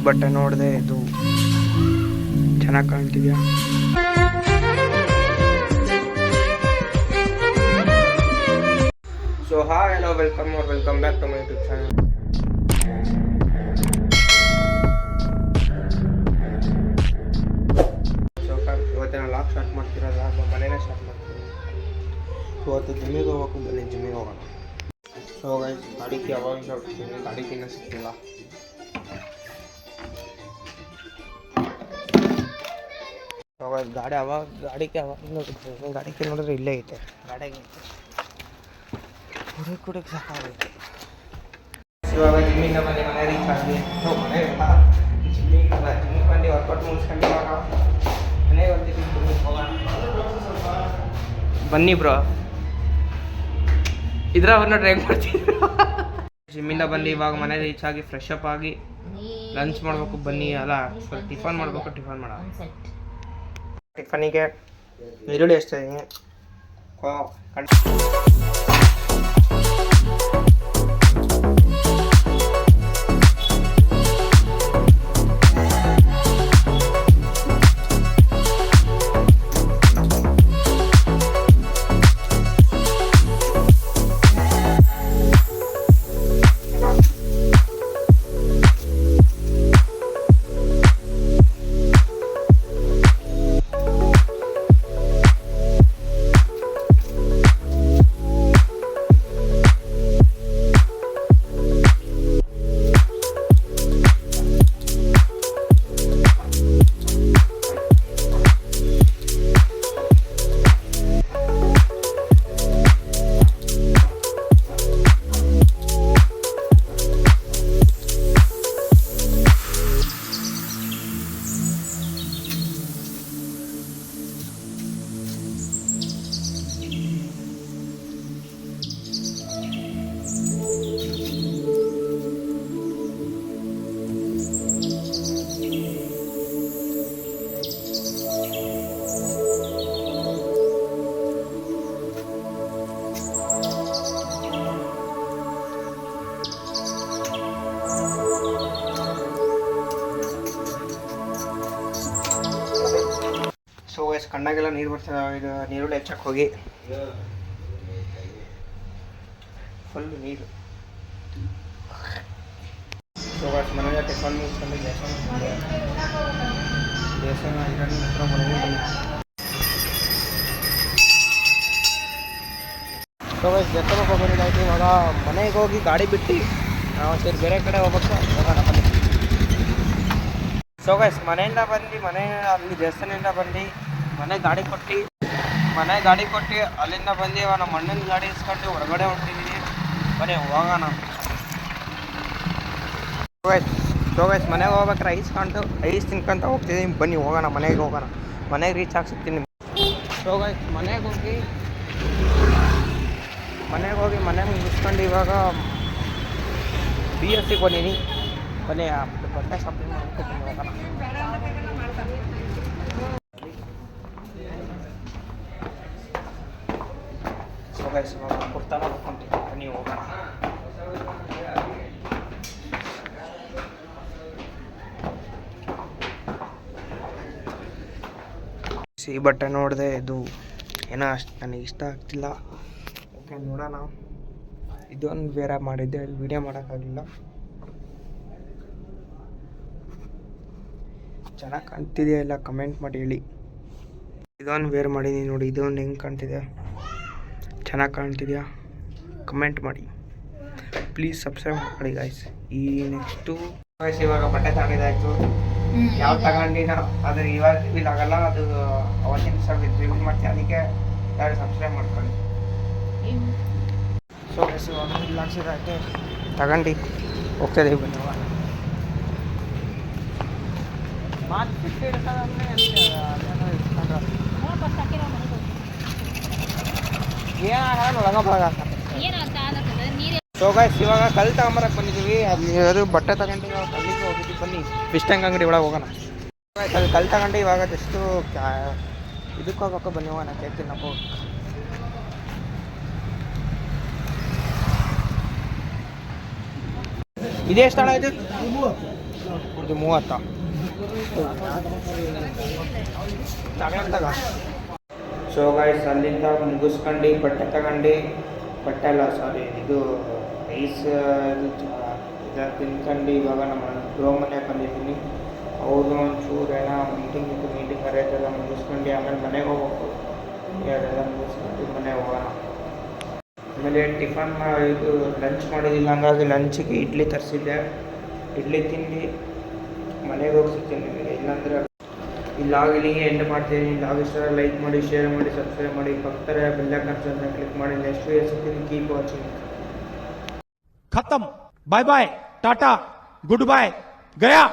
ಈ ಬಟ್ಟೆ ನೋಡಿದೆ ಇದು ಚೆನ್ನಾಗಿ ಕಾಣ್ತಿದ್ಯಾ? So hi hello welcome or welcome back to my YouTube channel so ಇವತ್ತಿನ ಲಾಕ್ ಸ್ಟಾರ್ಟ್ ಮಾಡ್ತಿರೋದು ಅಥವಾ ಮನೇನೇ ಸ್ಟಾರ್ಟ್ ಮಾಡ್ತೀನಿ ಇವತ್ತು ಜಿಮ್ಮಿಗೆ ಹೋಗ್ಬೇಕು ಬನ್ನಿ ಜಿಮ್ಮಿಗೆ ಹೋಗೋಣ. ಸೊ ಗೈಸ್ ಗಾಡಿಗೆ ಯಾವಾಗ ಹೊರಡ್ತೀನಿ ಗಾಡಿಗೆ ಇನ್ನೂ ಸಿಕ್ಕಿಲ್ಲ guys, ಗಾಡಿ ಅವಾಗ ಗಾಡಿಗೆ ಅವಾಗ ನೋಡಿದ್ರೆ ಗಾಡಿಗೆ ನೋಡಿದ್ರೆ ಇಲ್ಲೇ ಐತೆ. ಗಾಡಿಗೆ ಕುಡಿ ಕುಡಿಗೆ ಸಾಕಾಗೈತೆ ಇವಾಗ ಜಿಮ್ಮಿಂದ ಬಂದು ಮನೆ ರೀಚ್ ಆಗಿ ಸೊ ಮನೆ ಇಲ್ಲ ಜಿಮ್ಮಿಗೆ ಅಲ್ಲ ಜಿಮ್ಮಿಗೆ ಬಂದು ವರ್ಕೌಟ್ ಮುಗಿಸ್ಕೊಂಡು ಇವಾಗ ಮನೆಗೆ ಬರ್ತೀವಿ ಜಿಮ್ಮಿಗೆ ಹೋಗೋಣ. ಬನ್ನಿ ಬ್ರೋ ಇದ್ರ ಅವ್ರನ್ನ ಡ್ರೈವ್ ಮಾಡ್ತೀವಿ ಜಿಮ್ಮಿಂದ ಬಂದು ಇವಾಗ ಮನೆ ರೀಚ್ ಆಗಿ ಫ್ರೆಶ್ ಅಪ್ ಆಗಿ ಲಂಚ್ ಮಾಡಬೇಕು ಬನ್ನಿ ಅಲ್ಲ. ಸ್ವಲ್ಪ ಟಿಫನ್ ಮಾಡಬೇಕು ಟಿಫನ್ ಮಾಡ ಟಿಫನಿಗೆ ಈರುಳ್ಳಿ ಎಷ್ಟು ಹಿಂಗೆ ಸೊ ಕಣ್ಣಾಗೆಲ್ಲ ನೀರು ಬರ್ತದೆ ಇದು. ನೀರುಳ್ಳಿ ಹೆಚ್ಚಕ್ಕೆ ಹೋಗಿ. ಫುಲ್ ನೀರು. ಮನೆಗೆ ಟಿಫನ್ ಮುಗಿಸ್ಕೊಂಡು. ದೇವಸ್ಥಾನ ಇರೋದು ಹತ್ರ ಮನೆಗೆ ಬಂದೆ ಸೊ ಎಸ್ ದೇವಸ್ಥಾನಕ್ಕೆ ಹೋಗ್ಬಂದಿದ್ದಾಯ್ತು ಇವಾಗ ಮನೆಗೆ ಹೋಗಿ ಗಾಡಿ ಬಿಟ್ಟು ನಾವು ಸೇರಿ ಬೇರೆ ಕಡೆ ಹೋಗ್ಬೇಕು. ಹೋಗೋಣ ಬನ್ನಿ. ಸೊ ಗೈಸ್ ಮನೆಯಿಂದ ಬಂದು ಮನೆ ಅಲ್ಲಿ ದೇವಸ್ಥಾನದಿಂದ ಬಂದು ಮನೆ ಗಾಡಿ ಕೊಟ್ಟು, ಮನೆ ಗಾಡಿ ಕೊಟ್ಟು ಅಲ್ಲಿಂದ ಬಂದು ನಮ್ಮ ಅಣ್ಣನ ಗಾಡಿ ಇಸ್ಕೊಂಡು ಹೊರಗಡೆ ಹೊಂಟಿದ್ದೀನಿ ಬನ್ನಿ, ಹೋಗೋಣ. ಸೊ ಗೈಸ್ ಮನೆಗೆ ಹೋಗ್ಬೇಕಾರೆ ಐಸ್ ಕಾಣ್ತು ಐಸ್ ತಿನ್ಕೊಂತ ಹೋಗ್ತಿದ್ದೀನಿ ಬನ್ನಿ, ಹೋಗೋಣ, ಮನೆಗೆ ಹೋಗೋಣ. ಮನೆಗೆ ರೀಚ್ ಆಗ್ಸಿರ್ತೀನಿ ಸೊ ಗೈಸ್ ಮನೆಗೆ ಹೋಗಿ ಮನೆಗೆ ಹೋಗಿ ಮನೆಗೆ ಮುಗಿಸ್ಕೊಂಡು ಇವಾಗ ಬಿ ಎಸ್ ಸಿಗೆ ಬಂದೀನಿ. ಬನ್ನಿ ಬಟ್ಟೆ ಶಾಪಿಂಗ್ ಹೋಗೋಣ. ಗೈಸ್ ಇವಾಗ ಕುರ್ತಾನ ಹೋಗ್ಕೊಂತೀವಿ ಬನ್ನಿ ಹೋಗೋಣ ಈ ಬಟ್ಟೆ ನೋಡಿದೆ, ಇದು ಏನೋ ಅಷ್ಟು ನನಗೆ ಇಷ್ಟ ಆಗ್ತಿಲ್ಲ. ಓಕೆ ನೋಡೋಣ. ಇದೊಂದು ಬೇರೆ ಮಾಡಿದ್ದೆ, ಅಲ್ಲಿ ವೀಡಿಯೋ ಮಾಡೋಕ್ಕಾಗಲಿಲ್ಲ ಚೆನ್ನಾಗಿ ಕಾಣ್ತಿದೆಯಾ ಇಲ್ಲ? ಕಮೆಂಟ್ ಮಾಡಿ ಹೇಳಿ. ಇದೊಂದು ವೇರ್ ಮಾಡಿದ್ದೀನಿ ನೋಡಿ, ಇದೊಂದು ಹೆಂಗೆ ಕಾಣ್ತಿದೆ? ಚೆನ್ನಾಗಿ ಕಾಣ್ತಿದೆಯಾ ಕಮೆಂಟ್ ಮಾಡಿ ಪ್ಲೀಸ್ ಸಬ್ಸ್ಕ್ರೈಬ್ ಮಾಡಿ ಗಾಯ್ಸ್ ಈ ನೆಕ್ಸ್ಟು ಗಾಯ್ಸ್ ಇವಾಗ ಬಟ್ಟೆ ತಗೊಂಡಿದ್ದಾಯ್ತು ಯಾವ ತಗೊಂಡಿನ ಅದು ಇವಾಗ ಆಗಲ್ಲ ಅದು ಅವತ್ತಿನ ಸಲ ರಿವೀಲ್ ಮಾಡ್ತೀನಿ ಅದಕ್ಕೆ ಯಾರು ಸಬ್ಸ್ಕ್ರೈಬ್ ಮಾಡ್ಕೊಳ್ಳಿ ಸೊ ಗಾಯ್ಸ್ ಇವಾಗ ಹಾಕ್ಸಿದಾಯ್ತು ತಗೊಂಡು ಹೋಗ್ತಾ ಇದೀವಿ ಬನ್ನಿ. ಮಾತು ಬಿಟ್ಟು ಇಡ್ತಾರಂದ್ರೆ ಸೊ ಗೈಸ್ ಇವಾಗ ಕಲ್ ತಗೊಂಬರಕ್ಕೆ ಬಂದಿದ್ದೀವಿ. ಅಲ್ಲಿ ಅದು ಬಟ್ಟೆ ತಗೊಂಡು ಇವಾಗ ಕಲ್ಲಿಗೆ ಹೋಗಿದ್ವಿ ಬನ್ನಿ ಫಿಶ್ ಅಂಗಡಿ ಒಳಗೆ ಹೋಗೋಣ. ಅಲ್ಲಿ ಕಲ್ ತಗೊಂಡು ಇವಾಗ ಜಸ್ಟು ಇದಕ್ಕೆ ಹೋಗ್ಬೇಕು. ಬನ್ನಿ, ಹೋಗೋಣ. ಕೇಕ್ ತಿನ್ನಕ್ಕೆ ಇದೇ ಸ್ಥಳ ಇದು? ಇದು ಮೂವತ್ತ. ತಗೊಂಡಾಗ ಸೊ ಗಾಯ್ಸ್ ಅಲ್ಲಿಂದ ಮುಗಿಸ್ಕೊಂಡು ಬಟ್ಟೆ ತಗೊಂಡು, ಬಟ್ಟೆ ಅಲ್ಲ ಸಾರಿ ಇದು ರೈಸ್ ಇದು ತಿನ್ಕೊಂಡು ಇವಾಗ ನಮ್ಮ ಗೃಹ ಮನೆಗೆ ಬಂದಿದ್ದೀನಿ. ಅವರು ಒಂಚೂರು ಏನೋ ಮೀಟಿಂಗ್ ಇತ್ತು ಮೀಟಿಂಗ್ ಕರೆಯೋದೆಲ್ಲ ಮುಗಿಸ್ಕೊಂಡು, ಆಮೇಲೆ ಮನೆಗೆ ಹೋಗ್ಬೇಕು. ಅದೆಲ್ಲ ಮುಗಿಸ್ಕೊಂಡು ಮನೆಗೆ ಹೋಗೋಣ. ಆಮೇಲೆ ಟಿಫನ್ ಇದು ಲಂಚ್ ಮಾಡಿದ್ದಿಲ್ಲ, ಹಂಗಾಗಿ ಲಂಚಿಗೆ ಇಡ್ಲಿ ತರಿಸಿದ್ದೆ. ಇಡ್ಲಿ ತಿಂದು ಮನೆಗೆ ಹೋಗಿ ಸಿಗ್ತೀನಿ ಇಲ್ಲಾಂದರೆ ಈ ಲಾಗ್ ಇಲ್ಲಿಗೆ ಎಂಡ್ ಮಾಡ್ತೀನಿ. ಲಾಗ್ ಇಷ್ಟ ಲೈಕ್ ಮಾಡಿ ಶೇರ್ ಮಾಡಿ ಸಬ್ಸ್ಕ್ರೈಬ್ ಮಾಡಿ ಪಕ್ಕದ ಬೆಲ್ಲಕ್ಕನ್ಸನ್ನ ಕ್ಲಿಕ್ ಮಾಡಿ. ನೆಕ್ಸ್ಟ್ ವೀಡಿಯೋ ಸಿಗ್ತೀನಿ. ಕೀಪ್ ವಾಚಿಂಗ್ ಖತಮ್. ಬಾಯ್ ಬಾಯ್ ಟಾಟಾ ಗುಡ್ ಬಾಯ್ ಗಯಾ